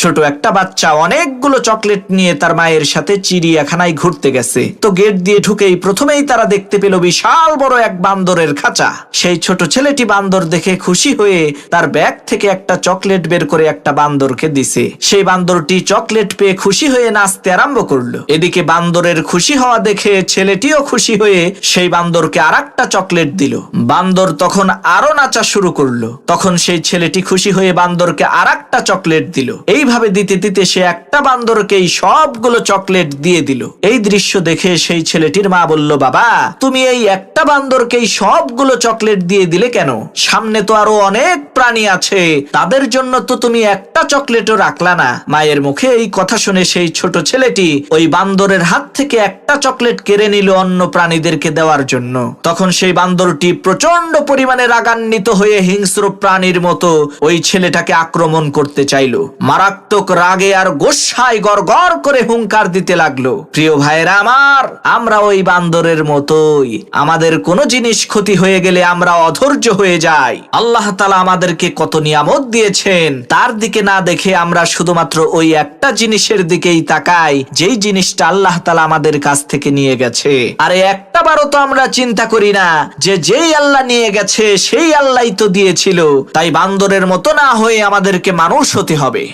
ছোট একটা বাচ্চা অনেকগুলো চকলেট নিয়ে তার মায়ের সাথে চিড়িয়াখানায় ঘুরতে গেছে। তো গেট দিয়ে ঢুকেই প্রথমেই তারা দেখতে পেল বিশাল বড় এক বান্দরের খাঁচা। সেই ছোট ছেলেটি বান্দর দেখে খুশি হয়ে তার ব্যাগ থেকে একটা চকলেট বের করে একটা বান্দরকে দিছে। সেই বান্দরটি চকলেট পেয়ে খুশি হয়ে নাচতে আরম্ভ করল। এদিকে বান্দরের খুশি হওয়া দেখে ছেলেটিও খুশি হয়ে সেই বান্দরকে আর চকলেট দিল। বান্দর তখন আরও নাচা শুরু করল। তখন সেই ছেলেটি খুশি হয়ে বান্দরকে আর চকলেট দিল। এইভাবে দিতে দিতে সে একটা বান্দরকেই সবগুলো চকলেট দিয়ে দিল। এই দৃশ্য দেখে সেই ছেলেটির মা বলল, বাবা, তুমি এই একটা বান্দরকেই সবগুলো চকলেট দিয়ে দিলে কেন? সামনে তো আরও অনেক প্রাণী আছে। তাদের জন্য তো তুমি একটা চকলেটও রাখলা না। মায়ের মুখে এই কথা শুনে সেই ছোট ছেলেটি ওই বান্দরের হাত থেকে একটা চকলেট কেড়ে নিল অন্য প্রাণীদেরকে দেওয়ার জন্য। তখন সেই বান্দরটি প্রচণ্ড পরিমাণে রাগান্বিত হয়ে হিংস্র প্রাণীর মতো ওই ছেলেটাকে আক্রমণ করতে চাইল। চাইলো মারাত্মক রাগে আর গোসায় গড় করে হুঙ্কার দিতে লাগল। প্রিয় ভাইরা আমার, আমরা ওই বান্দরের মতোই। আমাদের কোনো জিনিস ক্ষতি হয়ে গেলে আমরা অধৈর্য হয়ে যাই। আল্লাহ তালা আমাদেরকে কত নিয়ামত দিয়েছেন, তার দিকে না দেখে আমরা শুধুমাত্র ওই একটা জিনিসের দিকেই তাকাই, যেই জিনিসটা আল্লাহ তালা আমাদের কাছ থেকে নিয়ে গেছে। আর একটা বারও তো আমরা চিন্তা করি না, যে যেই আল্লাহ নিয়ে গেছে, সেই আল্লাহ তো দিয়েছিল। তাই বান্দরের মতো না হয়ে আমাদেরকে মানুষ হতে হবে।